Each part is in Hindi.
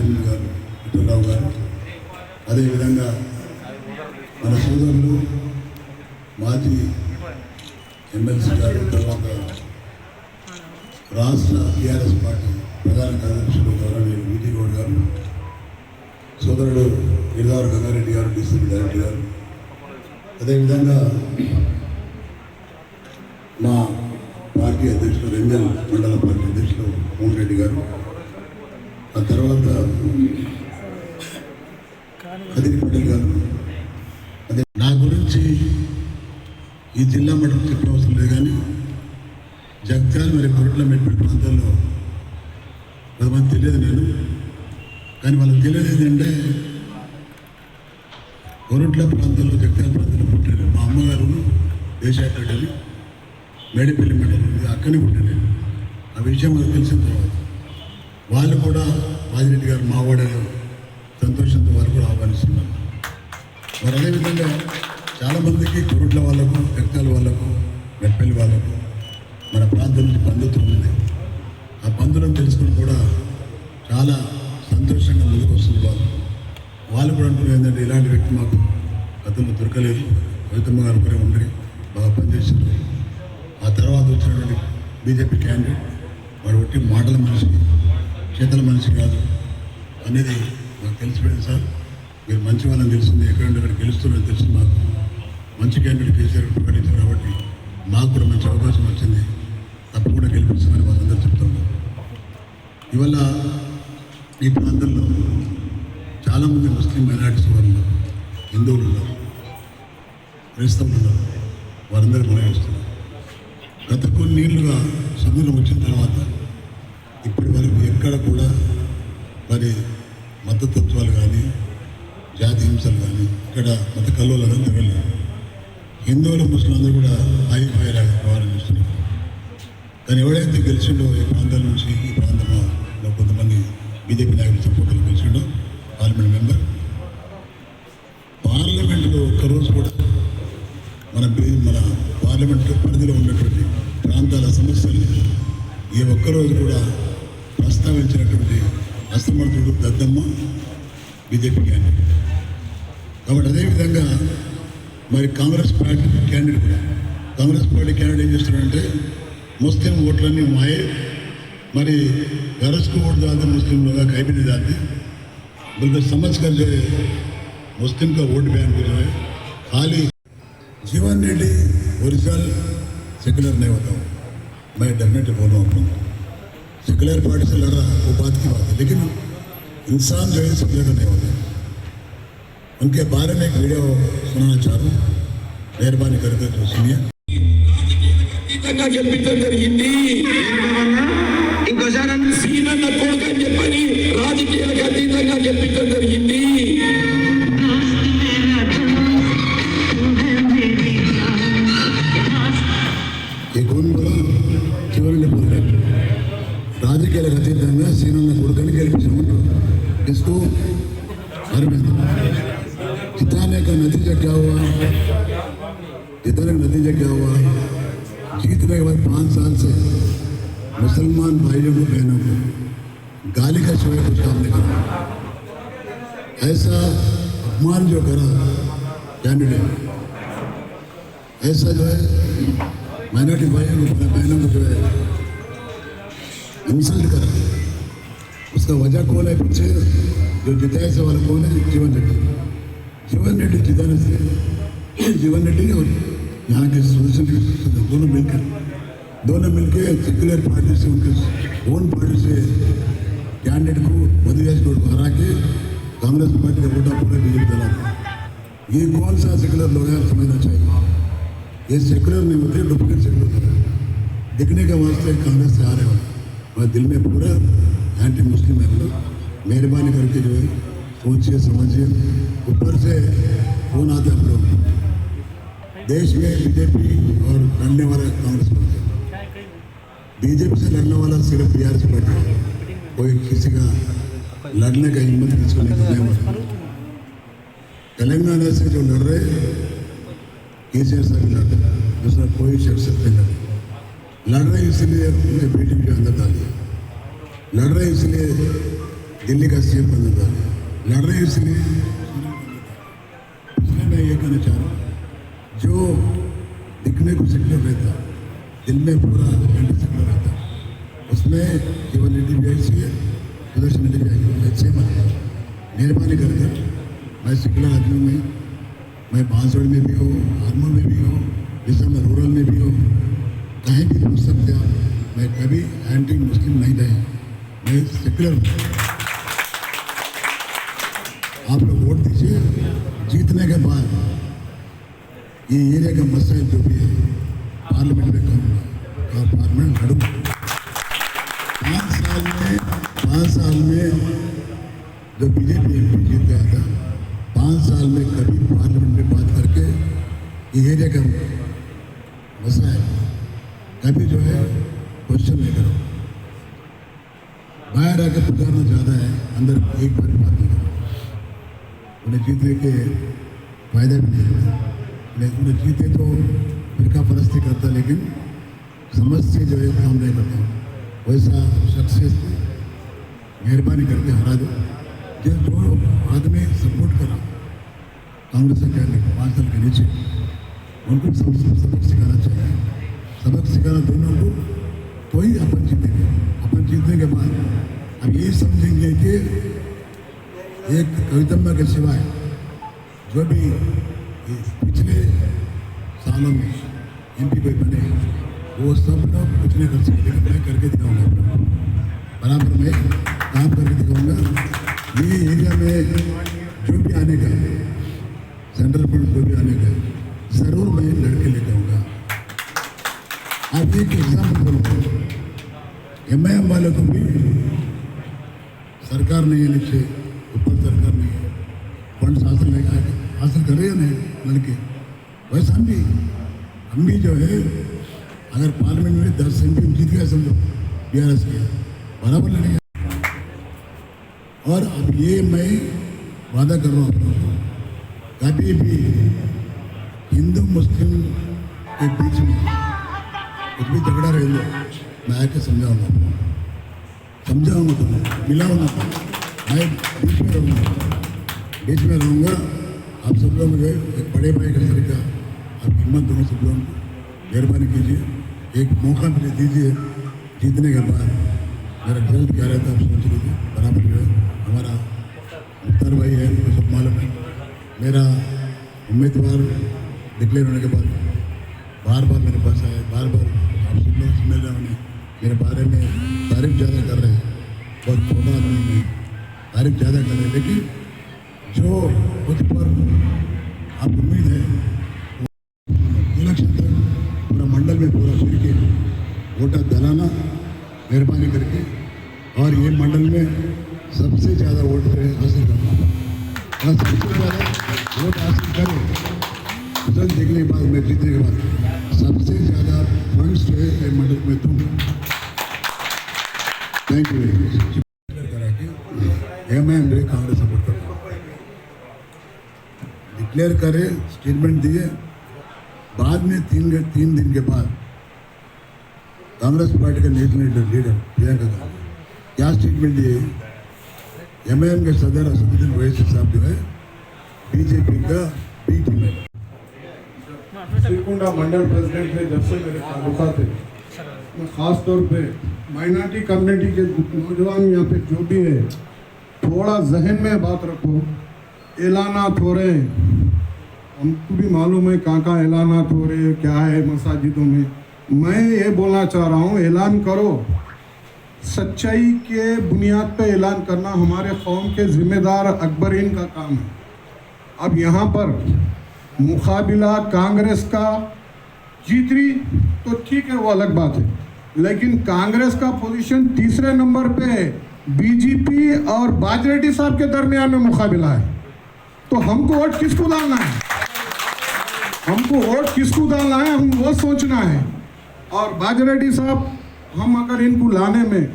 చైర్మన్ గారు విఠలరావు గారు. అదేవిధంగా మన సోదరులు మాజీ ఎమ్మెల్సీ గారు తర్వాత రాష్ట్ర టీఆర్ఎస్ పార్టీ ప్రధాన కార్యదర్శులు గౌరవనీయులు విజయ్ గౌడ్ గారు సోదరుడు గిరిదారు గంగారెడ్డి గారు డిస్ట్రిక్ట్ డైరెక్టర్ గారు. అదేవిధంగా మా పార్టీ అధ్యక్షులు రెంజల్ మండల పార్టీ అధ్యక్షులు మోహన్ రెడ్డి గారు. ఆ తర్వాత కదిరి గారు. అదే నా గురించి ఈ జిల్లా మఠం చెప్పవసరం లేదు కానీ జగ్త్యాల మరి కొరట్ల మెట్పల్లి ప్రాంతాల్లో కొంతమంది తెలియదు నేను. కానీ వాళ్ళకి తెలియదు ఏంటంటే కొరట్ల ప్రాంతంలో జగ్త్యాల ప్రాంతంలో పుట్టాను మా అమ్మగారు దేశాటని మేడిపల్లి మండలం. ఉంది అక్కడే పుట్టాను ఆ విషయం మనకు తెలిసిన తర్వాత వాళ్ళు కూడా రాజిరెడ్డి గారు మా సంతోషంతో వారు కూడా ఆహ్వానిస్తున్నారు. మరి అదేవిధంగా చాలామందికి కొరట్ల వాళ్ళకు జగ్త్యాల వాళ్ళకు మెట్పల్లి వాళ్ళకు మన ప్రాంతం నుంచి బంధుత్వం ఉంది. ఆ పందులను తెలుసుకుని కూడా చాలా సంతోషంగా ముందుకు వస్తుంది వాళ్ళు. వాళ్ళు కూడా అంటున్నారు ఏంటంటే ఇలాంటి వ్యక్తి మాకు అతను దొరకలేదు. కవితమ్మ గారు ఒకరే ఉండి బాగా పనిచేసింది ఆ తర్వాత వచ్చినటువంటి బీజేపీ క్యాండిడేట్ వాడు ఒకటి మాటల మనిషి చేతల మనిషి కాదు అనేది నాకు తెలిసిపోయింది సార్. మీరు మంచి వాళ్ళని తెలుస్తుంది ఎక్కడంటే అక్కడ గెలుస్తున్నారని తెలుసు మాకు. మంచి క్యాండిడేట్ కేసీఆర్ ప్రకటించారు కాబట్టి మాకు కూడా మంచి అవకాశం వచ్చింది. తప్పకుండా గెలిపిస్తామని వాళ్ళందరూ చెప్తున్నారు. ఇవల్ల ఈ ప్రాంతంలో చాలామంది ముస్లిం మైనార్టీస్ వాళ్ళు హిందువులు ఉన్నారు. క్రైస్తవులు ఉన్నారు. వారందరూ నిర్వహిస్తున్నారు గత కొన్నేళ్ళుగా సముద్రం వచ్చిన తర్వాత ఇప్పుడు ఎక్కడ కూడా మరి మతతత్వాలు కానీ జాతి హింసలు కానీ ఇక్కడ మత కల్లోలు జరగలేదు హిందువులు ముస్లింలు కూడా హాయి హాయిలాగా ప్రారంభిస్తున్నారు కానీ ఎవడైతే గెలిచిండో ఈ ప్రాంతాల నుంచి ఈ ప్రాంతంలో కొంతమంది బీజేపీ నాయకులు సపోర్టర్లు గెలిచిండో పార్లమెంట్ మెంబర్ పార్లమెంట్లో ఒక్కరోజు కూడా మన మన పార్లమెంట్ పరిధిలో ఉన్నటువంటి ప్రాంతాల సమస్యలు ఏ ఒక్కరోజు కూడా ప్రస్తావించినటువంటి అసమర్థుడు దద్దమ్మ బీజేపీ క్యాండిడేట్ కాబట్టి అదేవిధంగా మరి కాంగ్రెస్ పార్టీ క్యాండిడేట్ కూడా కాంగ్రెస్ పార్టీ క్యాండిడేట్ ఏం చేస్తున్నాడంటే ముస్లిం ఓట్లన్నీ మాయే మరి గరజ్కు ఓటు डालते मुस्लिम लोग कहीं भी नहीं डालते बल्कि समझ कर जो है मुस्लिम का वोट बैंक को जो है खाली जीवन रेड्डी ओरिजिनल सेकुलर नहीं होता हूँ मैं डेफिनेटली बोल रहा हूँ सेकुलर पार्टी से लड़ रहा वो बात की बात है लेकिन इंसान जो है सेकुलर नहीं होता उनके बारे में एक वीडियो सुनाना चाह रहा हूँ मेहरबानी करके तो सुनिए ఖచ్చితంగా గెలిపించడం జరిగింది ఇంకోసారి సీనన్న కొడుకు అని చెప్పని రాజకీయాలకు అతీతంగా గెలిపించడం జరిగింది ये कौन बोला చివరిని పోరాడు రాజకీయాలకు అతీతంగా సీనన్న కొడుకని గెలిపించమంటారు इसको अरविंद जिताने का नतीजा क्या हुआ जिताने का नतीजा क्या हुआ जीतने के बाद पाँच साल से मुसलमान भाइयों को बहनों को गाली का सिवाय कुछ काम नहीं करा ऐसा अपमान जो करा कैंडिडेट ऐसा जो है माइनॉरिटी भाइयों को बहनों को जो है इंसल्ट कर उसका वजह कौन है पीछे? जो जिताए से वाला कौन है? जीवन रेड्डी। जीवन रेड्डी जिताने से जीवन रेड्डी और यहाँ के सोशल दोनों मिलकर दोनों मिलकर सेक्युलर पार्टी से उनके ओन पार्टी से कैंडिडेट को मधुयाज को हरा के कांग्रेस पार्टी का वोटा पूरे बीजेपी दला ये कौन सा सेक्युलर लोग हैं, समझना चाहिए? ये सेकुलर नहीं होते डुप्लीकेट सेकुलर होते दिखने के वास्ते कांग्रेस से आ रहे हो। और दिल में पूरा एंटी मुस्लिम है लोग मेहरबानी करके जो है, सोचिए, समझिए। ऊपर से फ़ोन आते हैं हम लोग देश में बीजेपी और लड़ने वाला कांग्रेस पार्टी। बीजेपी से लड़ने वाला सिर्फ़ बीआरएस पार्टी। है। कोई किसी का लड़ने का हिम्मत किसको नहीं करने तेलंगाना से जो लड़ रहे के सी आर साहब लड़ रहे। दूसरा कोई शख्सियत नहीं लड़ लड़ रहे इसलिए उनके बेटी के अंदर डाल दिया लड़ रहे इसलिए दिल्ली का सीएम अंदर दिया लड़ रहे इसलिए इसलिए मैं ये कहना चाह रहा हूँ, जो दिखने को सेक्युलर रहता, दिल में पूरा एंटी सेक्युलर रहता, उसमें केवल एडी भी आई है प्रदर्शन एडी भी आई अच्छे मत मेहरबानी करके मैं सेक्युलर आदमी में मैं बांसवाड़ी में भी हूँ, आर्मू में भी हूँ जैसा मैं रूरल में भी हूँ। कहीं भी सकते हो मैं कभी एंटी मुस्लिम नहीं रहे मैं सेक्युलर आप लोग वोट दीजिए, जीतने के बाद ये एरिया का मसला जो भी है, पार्लियामेंट में और पार्लियामेंट लड़ूँगा। पाँच साल में, पाँच साल में जो बीजेपी एम पी जीत गया था, पाँच साल में कभी पार्लियामेंट में बात करके ये एरिया का कभी जो है क्वेश्चन नहीं करो। बाहर आके पुकारना ज़्यादा है, अंदर एक बार बात नहीं करो। उन्हें जीतने के फ़ायदा भी नहीं है। लेकिन उन्हें जीते तो फिरका परस्ती करता लेकिन समझ से जो है काम नहीं करता। वैसा शख्सियत मेहरबानी करके हरा दो। जो जो आदमी सपोर्ट करा, कांग्रेस के कहने पाँच साल के नीचे, उनको सब सब- सबक सिखाना चाहिए। सबक सिखाना दोनों को तो ही अपन जीतेंगे। अपन जीतने के बाद अब ये समझेंगे कि एक कवितम्मा के सिवाय जो भी पिछले सालों में एम पी कोई बने, वो सब लोग कुछ नहीं कर सकते मैं करके दिखाऊँगा। बराबर मैं काम करके दिखाऊँगा ये एरिया में जो भी आने का है सेंट्रल फंड जो भी आने का है ज़रूर मैं लड़के लेके आऊँगा आप एक एग्ज़ाम्पल बोलूँ एम आई एम वालों को भी सरकार नहीं है नीचे, ऊपर सरकार है। फंड हासिल हासिल कर रहे हैं नहीं लड़के वैसा हम भी हम भी जो है, अगर पार्लियामेंट में दस एम पी जीत गया समझो बी आर एस के। बराबर लड़ेंगे और अब ये मैं वादा कर रहा हूँ कभी भी हिंदू, मुस्लिम के बीच में कुछ भी झगड़ा रह लो मैं आके समझाऊँगा समझाऊँगा तुम्हें, मिलाऊँगा मैं बीच में रहूँगा। बीच में रहूँगा। आप सब लोग मुझे एक बड़े भाई का तरीका आप हिम्मत दोनों सब लोगों मेहरबानी कीजिए। एक मौका मुझे दीजिए जीतने के बाद। मेरा रिज़ल्ट क्या रहता है आप सोच लीजिए। बराबर जो है, हमारा मुख्तार भाई है, मुझे सब मालूम है। मेरा उम्मीदवार डिक्लेयर होने के बाद बार बार मेरे पास आए बार बार आप सब लोग मिल रहे मेरे बारे में तारीफ़ ज़्यादा कर रहे हैं। बहुत छोटा आदमी तारीफ़ ज़्यादा करें, लेकिन जो खुद पर आप उम्मीद है इलेक्शन पूरा मंडल में पूरा फिर के वोटा दलाना मेहरबानी करके और ये मंडल में सबसे ज़्यादा वोट पे हासिल करना और सबसे ज़्यादा वोट हासिल करें रिज़ल्ट देखने के बाद मैं जीतने के बाद सबसे ज़्यादा फंड्स जो है मंडल में दूँगा thank you very much M M Congress support कर? डिक्लेयर करे स्टेटमेंट दिए। बाद में तीन तीन दिन के बाद कांग्रेस पार्टी का नेशनल लीडर प्रियंका गांधी। क्या स्टेटमेंट दिए? एम आई एम के सदर असदुद्दीन ओवैसी साहब जो है बीजेपी का बी टीम है श्रीकुंडा मंडल प्रेसिडेंट थे, जब से मेरे ताल्लुका थे। मैं ख़ास तौर पे माइनॉरिटी कम्युनिटी के नौजवान यहाँ पे जो भी है थोड़ा जहन में बात रखो। ऐलानात हो हमको भी मालूम है कहाँ कहाँ रहे हैं क्या है मसाजिदों में। मैं ये बोलना चाह रहा हूँ, ऐलान करो। सच्चाई के बुनियाद पर ऐलान करना हमारे कौम के जिम्मेदार अकबरीन का काम है। अब यहाँ पर मुकाबला कांग्रेस का जीत रही तो ठीक है, वो अलग बात है। लेकिन कांग्रेस का पोजीशन तीसरे नंबर पे है। बीजेपी और बाजरेड्डी साहब के दरमियान में मुकाबला है। तो हमको वोट किसको डालना है? हमको वोट किसको डालना है, हम वो सोचना है। और बाजरेड्डी साहब, हम अगर इनको लाने में,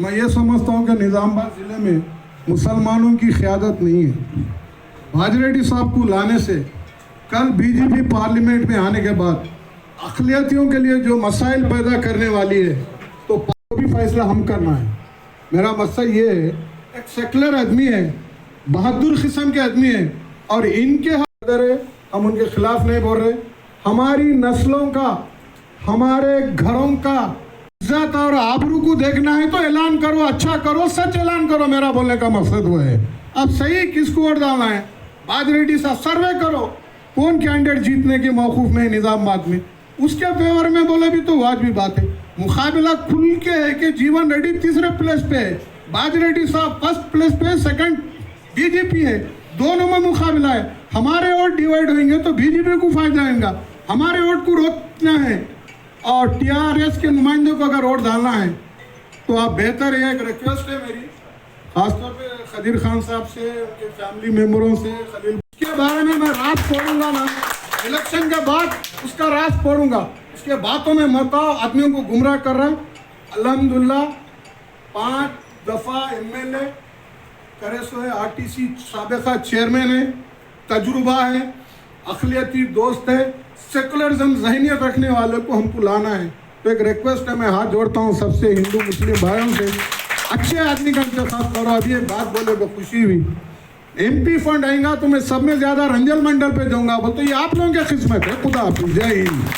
मैं ये समझता हूँ कि निज़ामबाद ज़िले में मुसलमानों की क़्यादत नहीं है। बाजरेड्डी साहब को लाने से कल बीजेपी पार्लियामेंट में आने के बाद अकलियतियों के लिए जो मसाइल पैदा करने वाली है तो भी फैसला हम करना है। मेरा मकसद ये है, एक सेकुलर आदमी है, बहादुर किस्म के आदमी है, और इनके हदर है, हम उनके खिलाफ नहीं बोल रहे। हमारी नस्लों का, हमारे घरों का इज़्ज़त और आबरू को देखना है तो ऐलान करो अच्छा करो, सच ऐलान करो, मेरा बोलने का मकसद वो है। अब सही किसको वोट डालना है? बाज रेड्डी साहब, सर्वे करो, कौन कैंडिडेट जीतने के मौकूफ में निज़ामाबाद में उसके फेवर में बोले भी तो वाजबी बात है। मुकाबला खुल के है कि जीवन रेड्डी तीसरे प्लेस पे है। बाज रेड्डी साहब फ़र्स्ट प्लेस पे सेकंड बीजेपी है। दोनों में मुकाबला है। हमारे वोट डिवाइड होंगे तो बीजेपी को फ़ायदा आएगा हमारे वोट को रोकना है। और टीआरएस के नुमाइंदों को अगर वोट डालना है तो आप बेहतर है। एक रिक्वेस्ट है मेरी, खासतौर पे खदीर खान साहब से, उनके फैमिली मेम्बरों से, खलील। उसके बारे में मैं रात पढ़ूँगा ना। इलेक्शन के बाद उसका राज पढ़ूँगा। उसके बातों में मत आओ, आदमियों को गुमराह कर रहा है। अल्हम्दुलिल्लाह पाँच दफ़ा एमएलए करे सो है आरटीसी सबका चेयरमैन है, तजुर्बा है, अखिलियती दोस्त है सेकुलरिज्म जहनीत रखने वाले को हमको लाना है। तो एक रिक्वेस्ट है, मैं हाथ जोड़ता हूँ सबसे हिंदू मुस्लिम भाइयों से। अच्छे आदमी का इंतखाब करो, अभी एक बात बोले तो खुशी हुई। एमपी फंड आएगा तो मैं सब में ज़्यादा रंजल मंडल पे जाऊँगा। बोलते ये आप लोगों की किस्मत है, खुदा हाफिज, जय हिंद।